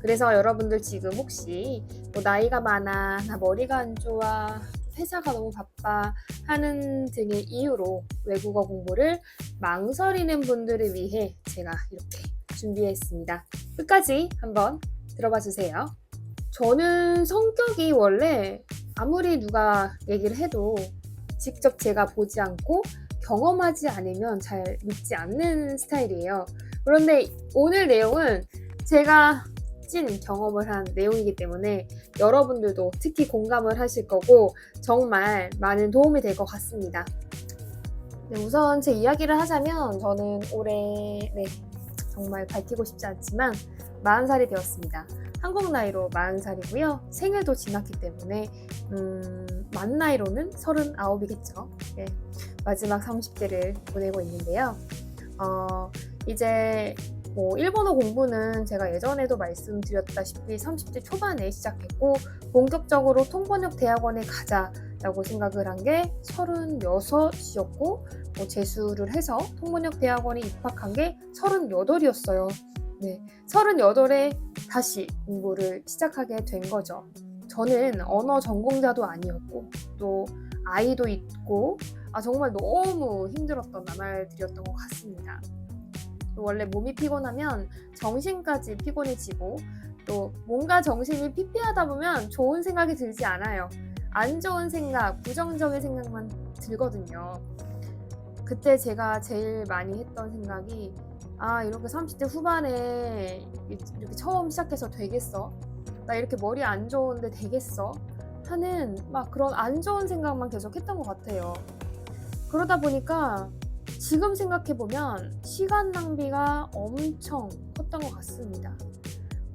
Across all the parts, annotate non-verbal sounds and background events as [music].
그래서 여러분들 지금 혹시 뭐 나이가 많아, 나 머리가 안 좋아, 회사가 너무 바빠 하는 등의 이유로 외국어 공부를 망설이는 분들을 위해 제가 이렇게 준비했습니다. 끝까지 한번 들어봐 주세요. 저는 성격이 원래 아무리 누가 얘기를 해도 직접 제가 보지 않고 경험하지 않으면 잘 믿지 않는 스타일이에요. 그런데 오늘 내용은 제가 찐 경험을 한 내용이기 때문에 여러분들도 특히 공감을 하실 거고 정말 많은 도움이 될 것 같습니다. 네, 우선 제 이야기를 하자면 저는 올해 네, 정말 밝히고 싶지 않지만 40살이 되었습니다. 한국 나이로 40살이고요. 생일도 지났기 때문에 음, 만 나이로는 39이겠죠. 네, 마지막 30대를 보내고 있는데요. 어, 이제 뭐 일본어 공부는 제가 예전에도 말씀드렸다시피 30대 초반에 시작했고 본격적으로 통번역 대학원에 가자라고 생각을 한 게 36이었고 뭐 재수를 해서 통번역 대학원에 입학한 게 38이었어요. 네, 38에 다시 공부를 시작하게 된 거죠. 저는 언어 전공자도 아니었고 또 아이도 있고 아 정말 너무 힘들었던 나날들이었던 것 같습니다. 원래 몸이 피곤하면 정신까지 피곤해지고 또 뭔가 정신이 피폐하다 보면 좋은 생각이 들지 않아요. 안 좋은 생각, 부정적인 생각만 들거든요. 그때 제가 제일 많이 했던 생각이 아 이렇게 30대 후반에 이렇게 처음 시작해서 되겠어? 나 이렇게 머리 안 좋은데 되겠어? 하는 막 그런 안 좋은 생각만 계속 했던 것 같아요. 그러다 보니까 지금 생각해보면 시간 낭비가 엄청 컸던 것 같습니다.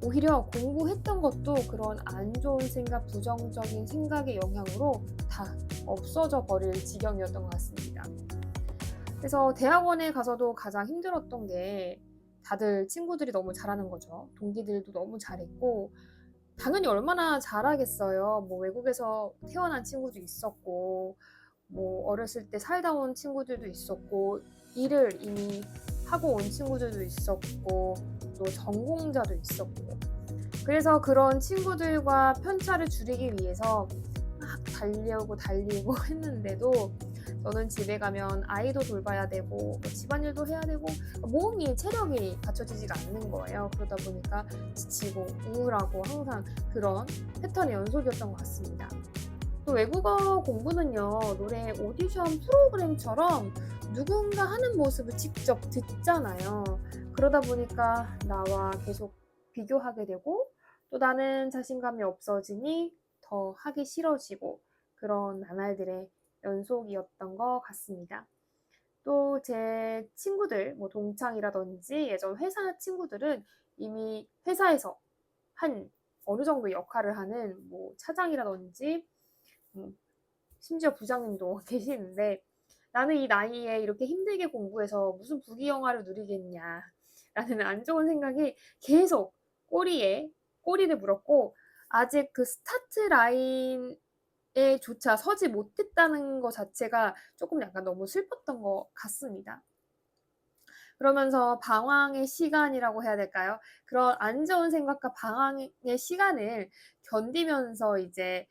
오히려 공부했던 것도 그런 안 좋은 생각, 부정적인 생각의 영향으로 다 없어져 버릴 지경이었던 것 같습니다. 그래서 대학원에 가서도 가장 힘들었던 게 다들 친구들이 너무 잘하는 거죠. 동기들도 너무 잘했고, 당연히 얼마나 잘하겠어요. 뭐 외국에서 태어난 친구도 있었고, 뭐 어렸을 때 살다 온 친구들도 있었고 일을 이미 하고 온 친구들도 있었고 또 전공자도 있었고 그래서 그런 친구들과 편차를 줄이기 위해서 막 달려고 달리고 [laughs] 했는데도 저는 집에 가면 아이도 돌봐야 되고 뭐 집안일도 해야 되고 몸이 체력이 받쳐지지가 않는 거예요. 그러다 보니까 지치고 우울하고 항상 그런 패턴의 연속이었던 것 같습니다. 또 외국어 공부는요, 노래 오디션 프로그램처럼 누군가 하는 모습을 직접 듣잖아요. 그러다 보니까 나와 계속 비교하게 되고, 또 나는 자신감이 없어지니 더 하기 싫어지고, 그런 나날들의 연속이었던 것 같습니다. 또 제 친구들, 뭐 동창이라든지 예전 회사 친구들은 이미 회사에서 한 어느 정도 역할을 하는 뭐 차장이라든지 음, 심지어 부장님도 [laughs] 계시는데 나는 이 나이에 이렇게 힘들게 공부해서 무슨 부귀영화를 누리겠냐 라는 안 좋은 생각이 계속 꼬리에 꼬리를 물었고 아직 그 스타트 라인에 조차 서지 못했다는 것 자체가 조금 약간 너무 슬펐던 것 같습니다. 그러면서 방황의 시간이라고 해야 될까요? 그런 안 좋은 생각과 방황의 시간을 견디면서 이제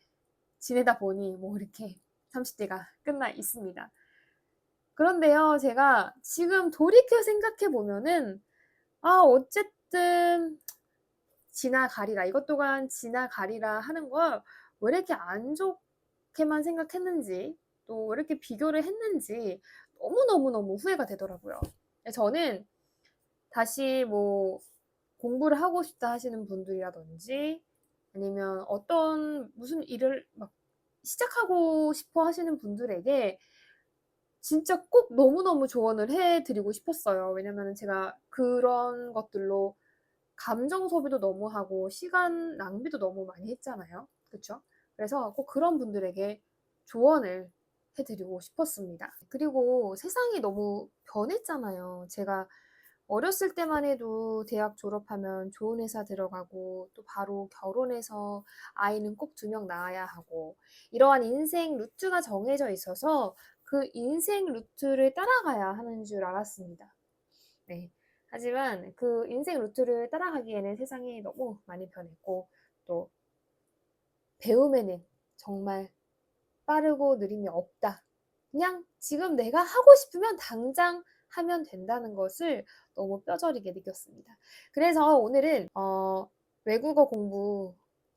지내다 보니 뭐 이렇게 30대가 끝나 있습니다. 그런데요, 제가 지금 돌이켜 생각해 보면은, 아, 어쨌든, 지나가리라. 이것 또한 지나가리라 하는 걸 왜 이렇게 안 좋게만 생각했는지, 또 왜 이렇게 비교를 했는지 너무너무너무 후회가 되더라고요. 저는 다시 뭐 공부를 하고 싶다 하시는 분들이라든지, 아니면 어떤 무슨 일을 막 시작하고 싶어 하시는 분들에게 진짜 꼭 너무너무 조언을 해 드리고 싶었어요. 왜냐면은 제가 그런 것들로 감정 소비도 너무 하고 시간 낭비도 너무 많이 했잖아요. 그쵸? 그래서 꼭 그런 분들에게 조언을 해드리고 싶었습니다. 그리고 세상이 너무 변했잖아요. 제가 어렸을 때만 해도 대학 졸업하면 좋은 회사 들어가고 또 바로 결혼해서 아이는 꼭 두 명 낳아야 하고 이러한 인생 루트가 정해져 있어서 그 인생 루트를 따라가야 하는 줄 알았습니다. 네. 하지만 그 인생 루트를 따라가기에는 세상이 너무 많이 변했고 또 배움에는 정말 빠르고 느림이 없다. 그냥 지금 내가 하고 싶으면 당장 하면 된다는 것을 너무 뼈저리게 느꼈습니다. 그래서 오늘은 어, 외국어 공부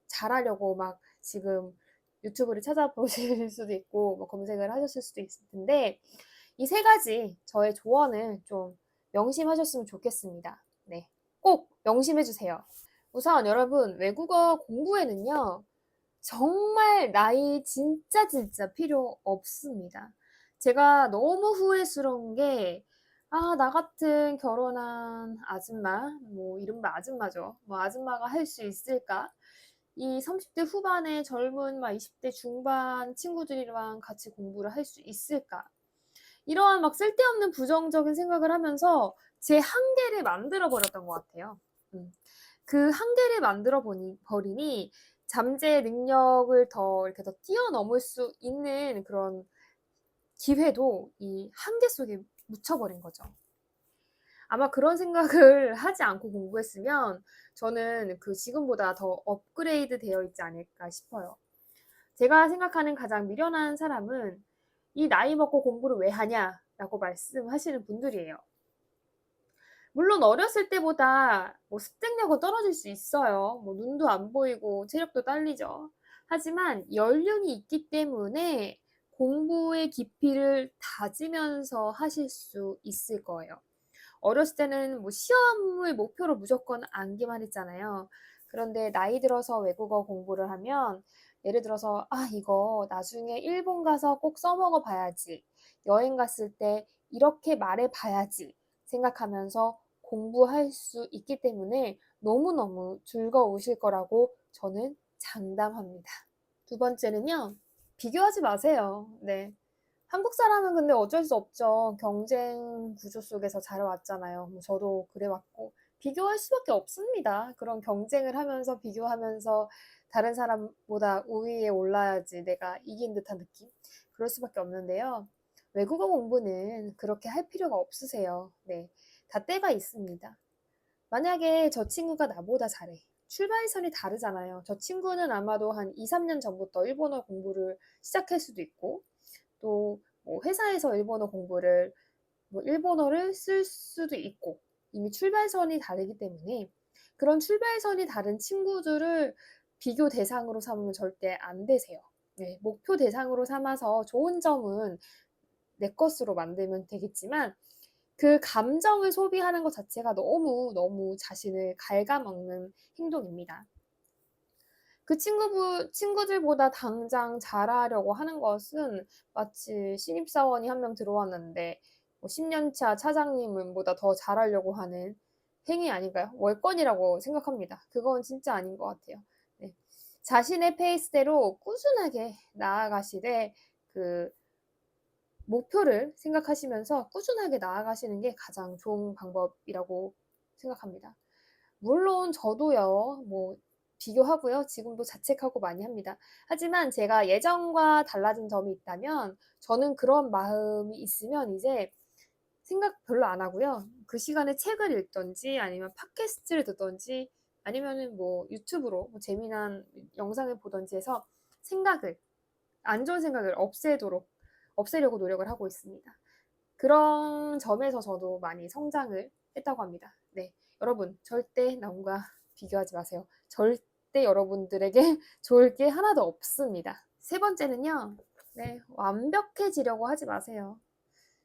잘하려고 막 지금 유튜브를 찾아보실 [laughs] 수도 있고 뭐 검색을 하셨을 수도 있을 텐데 이 세 가지 저의 조언을 좀 명심하셨으면 좋겠습니다. 네, 꼭 명심해 주세요. 우선 여러분 외국어 공부에는요 정말 나이 진짜 진짜 필요 없습니다. 제가 너무 후회스러운 게, 아, 나 같은 결혼한 아줌마, 뭐, 이른바 아줌마죠. 뭐, 아줌마가 할 수 있을까? 이 30대 후반의 젊은 막 20대 중반 친구들이랑 같이 공부를 할 수 있을까? 이러한 막 쓸데없는 부정적인 생각을 하면서 제 한계를 만들어 버렸던 것 같아요. 음. 그 한계를 만들어 보니, 버리니 잠재 능력을 더 이렇게 더 뛰어넘을 수 있는 그런 기회도 이 한계 속에 묻혀버린 거죠. 아마 그런 생각을 [laughs] 하지 않고 공부했으면 저는 그 지금보다 더 업그레이드 되어 있지 않을까 싶어요. 제가 생각하는 가장 미련한 사람은 이 나이 먹고 공부를 왜 하냐? 라고 말씀하시는 분들이에요. 물론 어렸을 때보다 뭐 습득력은 떨어질 수 있어요. 뭐 눈도 안 보이고 체력도 딸리죠. 하지만 연륜이 있기 때문에 공부의 깊이를 다지면서 하실 수 있을 거예요. 어렸을 때는 뭐 시험을 목표로 무조건 암기만 했잖아요. 그런데 나이 들어서 외국어 공부를 하면 예를 들어서 아 이거 나중에 일본 가서 꼭 써먹어 봐야지. 여행 갔을 때 이렇게 말해 봐야지 생각하면서 공부할 수 있기 때문에 너무너무 즐거우실 거라고 저는 장담합니다. 두 번째는요, 비교하지 마세요. 네. 한국 사람은 근데 어쩔 수 없죠. 경쟁 구조 속에서 자라왔잖아요. 뭐 저도 그래왔고, 비교할 수밖에 없습니다. 그런 경쟁을 하면서 비교하면서 다른 사람보다 우위에 올라야지 내가 이긴 듯한 느낌? 그럴 수밖에 없는데요. 외국어 공부는 그렇게 할 필요가 없으세요. 네. 다 때가 있습니다. 만약에 저 친구가 나보다 잘해. 출발선이 다르잖아요. 저 친구는 아마도 한 2, 3년 전부터 일본어 공부를 시작할 수도 있고, 또 뭐 회사에서 일본어 공부를, 뭐 일본어를 쓸 수도 있고, 이미 출발선이 다르기 때문에 그런 출발선이 다른 친구들을 비교 대상으로 삼으면 절대 안 되세요. 네, 목표 대상으로 삼아서 좋은 점은 내 것으로 만들면 되겠지만, 그 감정을 소비하는 것 자체가 너무 너무 자신을 갉아먹는 행동입니다. 그 친구부, 친구들보다 당장 잘하려고 하는 것은 마치 신입사원이 한 명 들어왔는데 뭐 10년차 차장님보다 더 잘하려고 하는 행위 아닌가요? 월권이라고 생각합니다. 그건 진짜 아닌 것 같아요. 네. 자신의 페이스대로 꾸준하게 나아가시되 그 목표를 생각하시면서 꾸준하게 나아가시는 게 가장 좋은 방법이라고 생각합니다. 물론 저도요, 뭐, 비교하고요. 지금도 자책하고 많이 합니다. 하지만 제가 예전과 달라진 점이 있다면 저는 그런 마음이 있으면 이제 생각 별로 안 하고요. 그 시간에 책을 읽던지 아니면 팟캐스트를 듣던지 아니면은 뭐 유튜브로 뭐 재미난 영상을 보던지 해서 생각을 안 좋은 생각을 없애도록 없애려고 노력을 하고 있습니다. 그런 점에서 저도 많이 성장을 했다고 합니다. 네. 여러분, 절대 남과 비교하지 마세요. 절대 여러분들에게 [laughs] 좋을 게 하나도 없습니다. 세 번째는요, 네, 완벽해지려고 하지 마세요.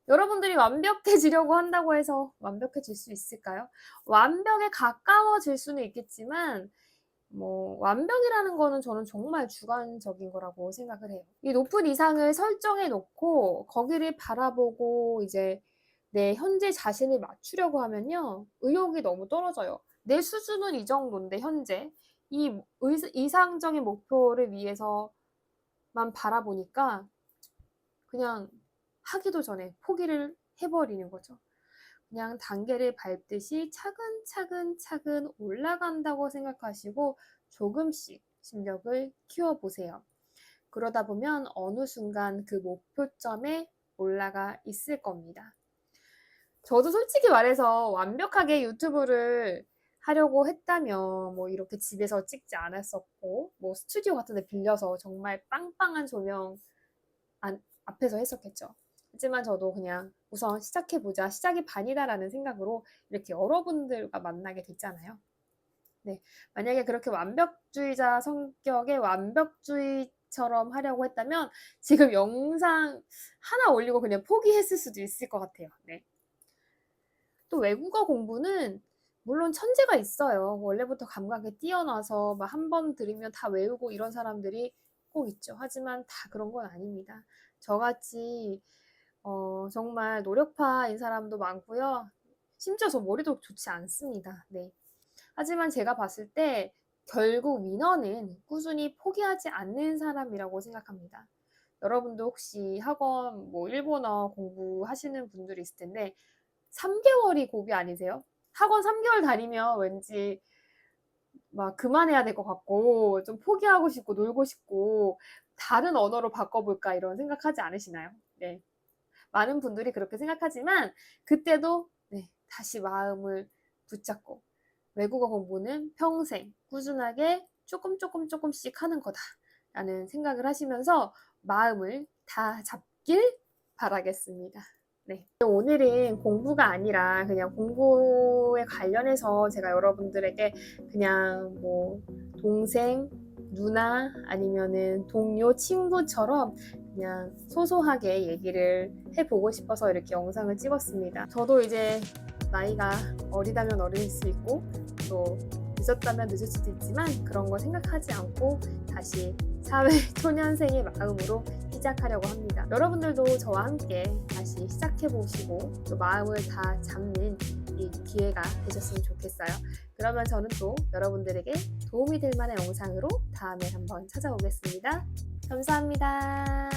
여러분들이 완벽해지려고 한다고 해서 완벽해질 수 있을까요? 완벽에 가까워질 수는 있겠지만, 뭐 완벽이라는 거는 저는 정말 주관적인 거라고 생각을 해요. 이 높은 이상을 설정해 놓고 거기를 바라보고 이제 내 현재 자신을 맞추려고 하면요. 의욕이 너무 떨어져요. 내 수준은 이 정도인데 현재 이 의- 이상적인 목표를 위해서만 바라보니까 그냥 하기도 전에 포기를 해버리는 거죠. 그냥 단계를 밟듯이 차근차근 차근 올라간다고 생각하시고 조금씩 실력을 키워보세요. 그러다 보면 어느 순간 그 목표점에 올라가 있을 겁니다. 저도 솔직히 말해서 완벽하게 유튜브를 하려고 했다면 뭐 이렇게 집에서 찍지 않았었고 뭐 스튜디오 같은 데 빌려서 정말 빵빵한 조명 안- 앞에서 했었겠죠. 하지만 저도 그냥 우선 시작해보자. 시작이 반이다라는 생각으로 이렇게 여러분들과 만나게 됐잖아요. 네. 만약에 그렇게 완벽주의자 성격의 완벽주의처럼 하려고 했다면 지금 영상 하나 올리고 그냥 포기했을 수도 있을 것 같아요. 네. 또 외국어 공부는 물론 천재가 있어요. 원래부터 감각이 뛰어나서 막 한 번 들으면 다 외우고 이런 사람들이 꼭 있죠. 하지만 다 그런 건 아닙니다. 저같이 어, 정말 노력파인 사람도 많고요. 심지어 저 머리도 좋지 않습니다. 네. 하지만 제가 봤을 때 결국 위너는 꾸준히 포기하지 않는 사람이라고 생각합니다. 여러분도 혹시 학원 뭐 일본어 공부하시는 분들이 있을 텐데 3개월이 고비 아니세요? 학원 3개월 다니면 왠지 막 그만해야 될 것 같고 좀 포기하고 싶고 놀고 싶고 다른 언어로 바꿔볼까 이런 생각하지 않으시나요? 네. 많은 분들이 그렇게 생각하지만 그때도 네, 다시 마음을 붙잡고 외국어 공부는 평생 꾸준하게 조금 조금 조금씩 하는 거다라는 생각을 하시면서 마음을 다 잡길 바라겠습니다. 네. 오늘은 공부가 아니라 그냥 공부에 관련해서 제가 여러분들에게 그냥 뭐 동생, 누나 아니면은 동료, 친구처럼 그냥 소소하게 얘기를 해보고 싶어서 이렇게 영상을 찍었습니다. 저도 이제 나이가 어리다면 어릴 수 있고 또 늦었다면 늦을 수도 있지만 그런 거 생각하지 않고 다시 사회 [laughs] 초년생의 마음으로 시작하려고 합니다. 여러분들도 저와 함께 다시 시작해 보시고 또 마음을 다 잡는 이 기회가 되셨으면 좋겠어요. 그러면 저는 또 여러분들에게 도움이 될 만한 영상으로 다음에 한번 찾아오겠습니다. 감사합니다.